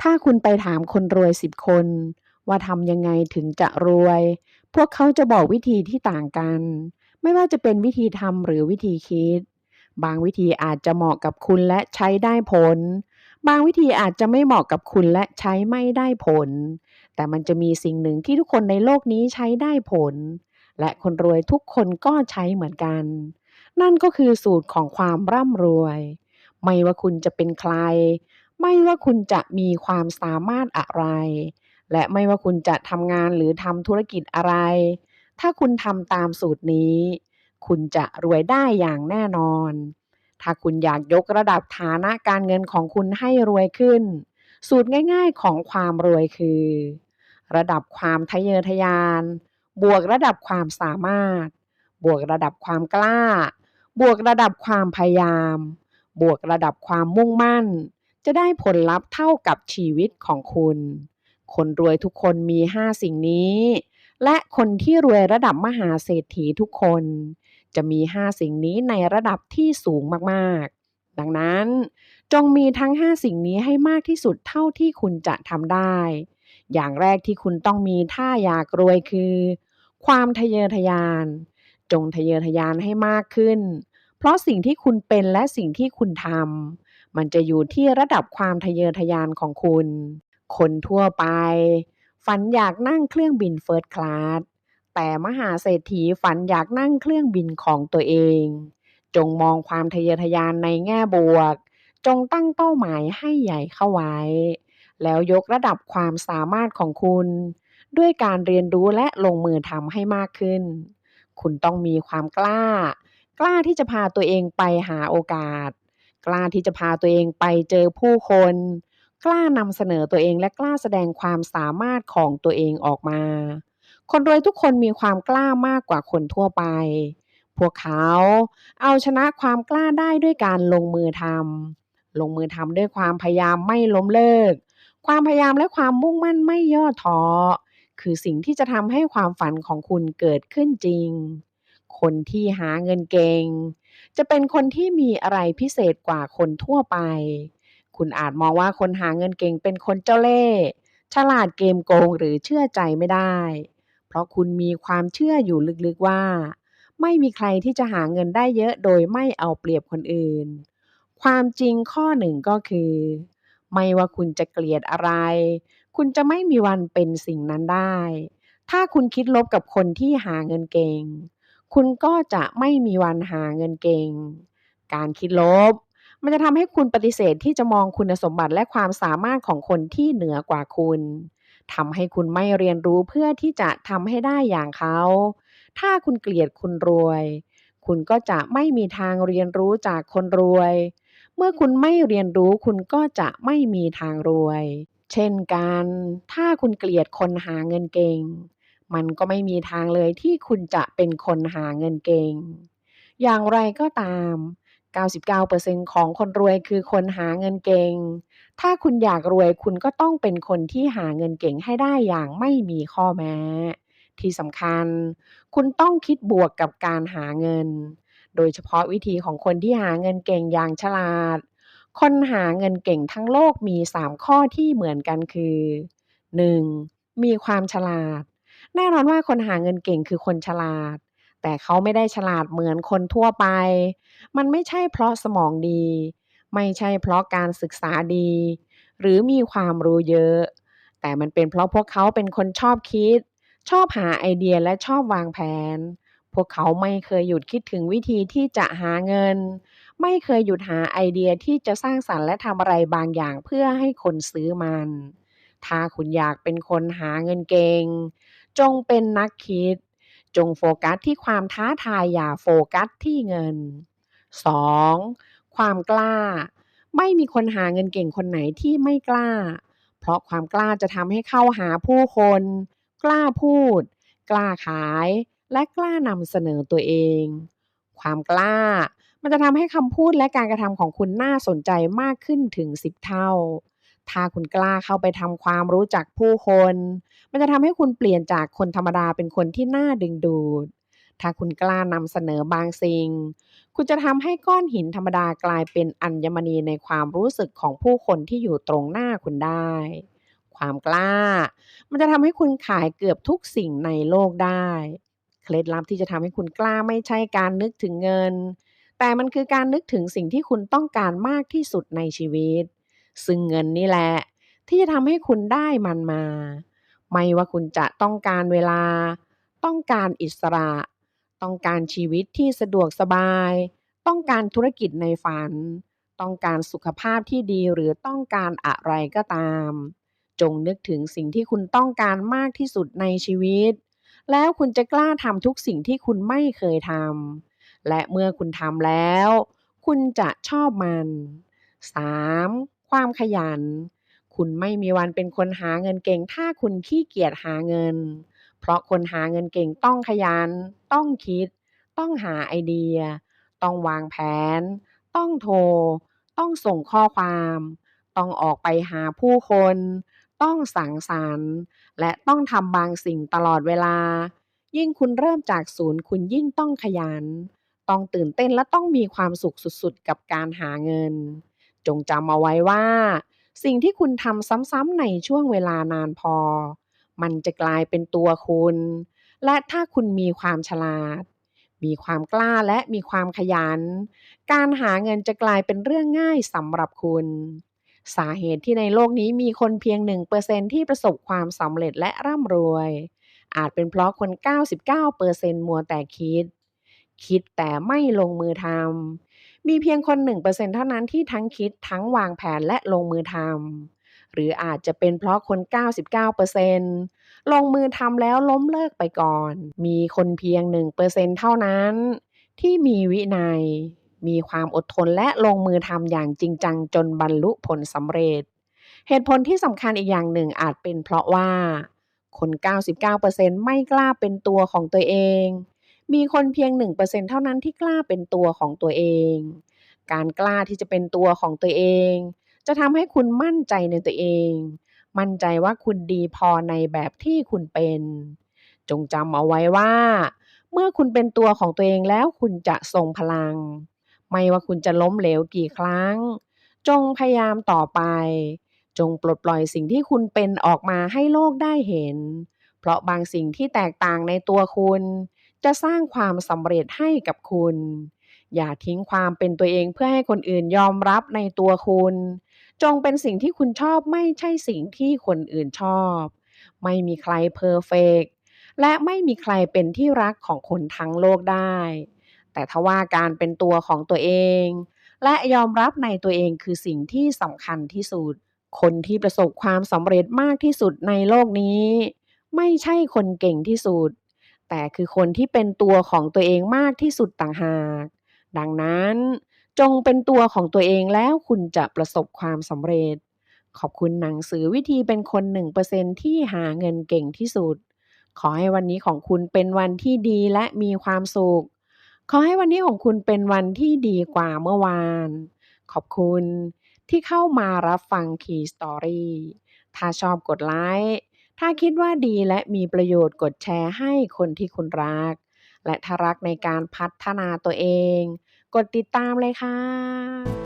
ถ้าคุณไปถามคนรวยสิบคน ว่าทำยังไงถึงจะรวย พวกเขาจะบอกวิธีที่ต่างกัน ไม่ว่าจะเป็นวิธีทำหรือวิธีคิด บางวิธีอาจจะเหมาะกับคุณและใช้ได้ผล บางวิธีอาจจะไม่เหมาะกับคุณและใช้ไม่ได้ผล แต่มันจะมีสิ่งหนึ่งที่ทุกคนในโลกนี้ใช้ได้ผล และคนรวยทุกคนก็ใช้เหมือนกัน นั่นก็คือสูตรของความร่ำรวย ไม่ว่าคุณจะเป็นใคร ไม่ว่าคุณจะมีความสามารถอะไร และไม่ว่าคุณจะทำงานหรือทำธุรกิจอะไร ถ้าคุณทำตามสูตรนี้ คุณจะรวยได้อย่างแน่นอน ถ้าคุณอยากยกระดับฐานะการเงินของคุณให้รวยขึ้น สูตรง่ายๆของความรวยคือ ระดับความทะเยอทะยาน บวกระดับความสามารถ บวกระดับความกล้า บวกระดับความพยายาม บวกระดับความมุ่งมั่น จะได้ผลลัพธ์เท่ากับชีวิตของคุณ คนรวยทุกคนมี 5 สิ่งนี้ และคนที่รวยระดับมหาเศรษฐีทุกคน จะมี 5 สิ่งนี้ในระดับที่สูงมากๆ ดังนั้นจงมีทั้ง 5 สิ่งนี้ให้มากที่สุดเท่าที่คุณจะทำได้ อย่างแรกที่คุณต้องมีถ้าอยากรวยคือ ความทะเยอทะยาน จงทะเยอทะยานให้มากขึ้น เพราะสิ่งที่คุณเป็นและสิ่งที่คุณทำ มันจะอยู่ที่ระดับความทะเยอทะยานของคุณ คนทั่วไป ฝันอยากนั่งเครื่องบินเฟิร์สคลาสแต่มหาเศรษฐีฝันอยากนั่งเครื่องบินของตัวเอง จงมองความทะเยอทะยานในแง่บวก จงตั้งเป้าหมายให้ใหญ่เข้าไว้ แล้วยกระดับความสามารถของคุณ ด้วยการเรียนรู้และลงมือทำให้มากขึ้น คุณต้องมีความกล้า กล้าที่จะพาตัวเองไปหาโอกาส กล้าที่จะพาตัวเองไปเจอผู้คน กล้านำเสนอตัวเองและกล้าแสดงความสามารถของตัวเองออกมา คนรวยทุกคนมีความกล้ามากกว่าคนทั่วไป พวกเขาเอาชนะความกล้าได้ด้วยการลงมือทำลงมือทำด้วยความพยายามไม่ล้มเลิก ความพยายามและความมุ่งมั่นไม่ย่อท้อคือสิ่งที่จะทำให้ความฝันของคุณเกิดขึ้นจริง คนที่หาเงินเก่ง จะเป็นคนที่มีอะไรพิเศษกว่าคนทั่วไป คุณอาจมองว่าคนหาเงินเก่งเป็นคนเจ้าเล่ห์ฉลาดเกมโกงหรือเชื่อใจไม่ได้ เพราะคุณมีความเชื่ออยู่ลึกๆว่า ไม่มีใครที่จะหาเงินได้เยอะโดยไม่เอาเปรียบคนอื่น ความจริงข้อหนึ่งก็คือ ไม่ว่าคุณจะเกลียดอะไร คุณจะไม่มีวันเป็นสิ่งนั้นได้ ถ้าคุณคิดลบกับคนที่หาเงินเก่ง คุณก็จะไม่มีวันหาเงินเก่ง การคิดลบ มันจะทำให้คุณปฏิเสธที่จะมองคุณสมบัติและความสามารถของคนที่เหนือกว่าคุณทำให้คุณไม่เรียนรู้เพื่อที่จะทำให้ได้อย่างเขา ถ้าคุณเกลียดคนรวย คุณก็จะไม่มีทางเรียนรู้จากคนรวย เมื่อคุณไม่เรียนรู้คุณก็จะไม่มีทางรวย เช่นกัน ถ้าคุณเกลียดคนหาเงินเก่ง มันก็ไม่มีทางเลยที่คุณจะเป็นคนหาเงินเก่ง อย่างไรก็ตาม 99%ของคนรวยคือคนหาเงินเก่ง ถ้าคุณอยากรวยคุณก็ต้องเป็นคนที่หาเงินเก่งให้ได้อย่างไม่มีข้อแม้ ที่สำคัญ คุณต้องคิดบวกกับการหาเงิน โดยเฉพาะวิธีของคนที่หาเงินเก่งอย่างฉลาด คนหาเงินเก่งทั้งโลกมี 3 ข้อที่เหมือนกันคือ 1. มีความฉลาด แน่นอนว่าคนหาเงินเก่งคือคนฉลาด แต่เขาไม่ได้ฉลาดเหมือนคนทั่วไป มันไม่ใช่เพราะสมองดี ไม่ใช่เพราะการศึกษาดี หรือมีความรู้เยอะ แต่มันเป็นเพราะพวกเขาเป็นคนชอบคิด ชอบหาไอเดียและชอบวางแผน พวกเขาไม่เคยหยุดคิดถึงวิธีที่จะหาเงิน ไม่เคยหยุดหาไอเดียที่จะสร้างสรรค์และทำอะไรบางอย่างเพื่อให้คนซื้อมัน ถ้าคุณอยากเป็นคนหาเงินเก่ง จงเป็นนักคิด จงโฟกัสที่ความท้าทายอย่าโฟกัสที่เงิน 2. ความกล้า ไม่มีคนหาเงินเก่งคนไหนที่ไม่กล้า เพราะความกล้าจะทำให้เข้าหาผู้คน กล้าพูด กล้าขาย และกล้านำเสนอตัวเอง ความกล้ามันจะทำให้คำพูดและการกระทำของคุณน่าสนใจมากขึ้นถึง 10 เท่า ถ้าคุณกล้าเข้าไปทำความรู้จักผู้คน มันจะทำให้คุณเปลี่ยนจากคนธรรมดาเป็นคนที่น่าดึงดูด ถ้าคุณกล้านำเสนอบางสิ่ง คุณจะทำให้ก้อนหินธรรมดากลายเป็นอัญมณีในความรู้สึกของผู้คนที่อยู่ตรงหน้าคุณได้ ความกล้า มันจะทำให้คุณขายเกือบทุกสิ่งในโลกได้ เคล็ดลับที่จะทำให้คุณกล้าไม่ใช่การนึกถึงเงิน แต่มันคือการนึกถึงสิ่งที่คุณต้องการมากที่สุดในชีวิต ซึ่งเงินนี่แหละ ที่จะทำให้คุณได้มันมา ไม่ว่าคุณจะต้องการเวลา ต้องการอิสระ ต้องการชีวิตที่สะดวกสบาย ต้องการธุรกิจในฝัน ต้องการสุขภาพที่ดีหรือต้องการอะไรก็ตาม จงนึกถึงสิ่งที่คุณต้องการมากที่สุดในชีวิต แล้วคุณจะกล้าทำทุกสิ่งที่คุณไม่เคยทำและเมื่อคุณทำแล้ว คุณจะชอบมัน 3. ความขยัน คุณไม่มีวันเป็นคนหาเงินเก่ง ถ้าคุณขี้เกียจหาเงิน เพราะคนหาเงินเก่งต้องขยัน ต้องคิด ต้องหาไอเดีย ต้องวางแผน ต้องโทร ต้องส่งข้อความ ต้องออกไปหาผู้คน ต้องสังสรรค์ และต้องทำบางสิ่งตลอดเวลา ยิ่งคุณเริ่มจากศูนย์คุณยิ่งต้องขยัน ต้องตื่นเต้นและต้องมีความสุขสุดๆ กับการหาเงิน จงจำเอาไว้ว่า สิ่งที่คุณทำซ้ำๆในช่วงเวลานานพอ มันจะกลายเป็นตัวคุณ และถ้าคุณมีความฉลาด มีความกล้าและมีความขยัน การหาเงินจะกลายเป็นเรื่องง่ายสำหรับคุณ สาเหตุที่ในโลกนี้มีคนเพียง 1%ที่ประสบความสำเร็จและร่ำรวย อาจเป็นเพราะคน 99%มัวแต่คิด คิดแต่ไม่ลงมือทำ มีเพียงคน1%เท่านั้นที่ทั้งคิดทั้งวางแผนและลงมือทำหรืออาจจะเป็นเพราะคน 99%ลงมือทำแล้วล้มเลิกไปก่อน มีคนเพียง 1%เท่านั้น ที่มีวินัย มีความอดทนและลงมือทำอย่างจริงจังจนบรรลุผลสำเร็จ เหตุผลที่สำคัญอีกอย่างหนึ่งอาจเป็นเพราะว่าคน 99%ไม่กล้าเป็นตัวของตัวเอง มีคนเพียง 1%เท่านั้นที่กล้าเป็นตัวของตัวเอง การกล้าที่จะเป็นตัวของตัวเอง จะทำให้คุณมั่นใจในตัวเอง มั่นใจว่าคุณดีพอในแบบที่คุณเป็น จงจำเอาไว้ว่า เมื่อคุณเป็นตัวของตัวเองแล้วคุณจะทรงพลัง ไม่ว่าคุณจะล้มเหลวกี่ครั้ง จงพยายามต่อไป จงปลดปล่อยสิ่งที่คุณเป็นออกมาให้โลกได้เห็น เพราะบางสิ่งที่แตกต่างในตัวคุณ จะสร้างความสำเร็จให้กับคุณ อย่าทิ้งความเป็นตัวเองเพื่อให้คนอื่นยอมรับในตัวคุณ จงเป็นสิ่งที่คุณชอบไม่ใช่สิ่งที่คนอื่นชอบ ไม่มีใครเพอร์เฟกต์และไม่มีใครเป็นที่รักของคนทั้งโลกได้ แต่ทว่าการเป็นตัวของตัวเอง และยอมรับในตัวเองคือสิ่งที่สำคัญที่สุด คนที่ประสบความสำเร็จมากที่สุดในโลกนี้ ไม่ใช่คนเก่งที่สุด แต่คือคนที่เป็นตัวของตัวเองมากที่สุดต่างหาก ดังนั้นจงเป็นตัวของตัวเองแล้วคุณจะประสบความสำเร็จ ขอบคุณหนังสือวิธีเป็นคน 1%ที่หาเงินเก่งที่สุด ขอให้วันนี้ของคุณเป็นวันที่ดีและมีความสุข ขอให้วันนี้ของคุณเป็นวันที่ดีกว่าเมื่อวาน ขอบคุณที่เข้ามารับฟัง Key Story ถ้าชอบกดไลค์ ถ้าคิดว่าดีและมีประโยชน์กดแชร์ให้คนที่คุณรัก และถ้ารักในการพัฒนาตัวเอง กดติดตามเลยค่ะ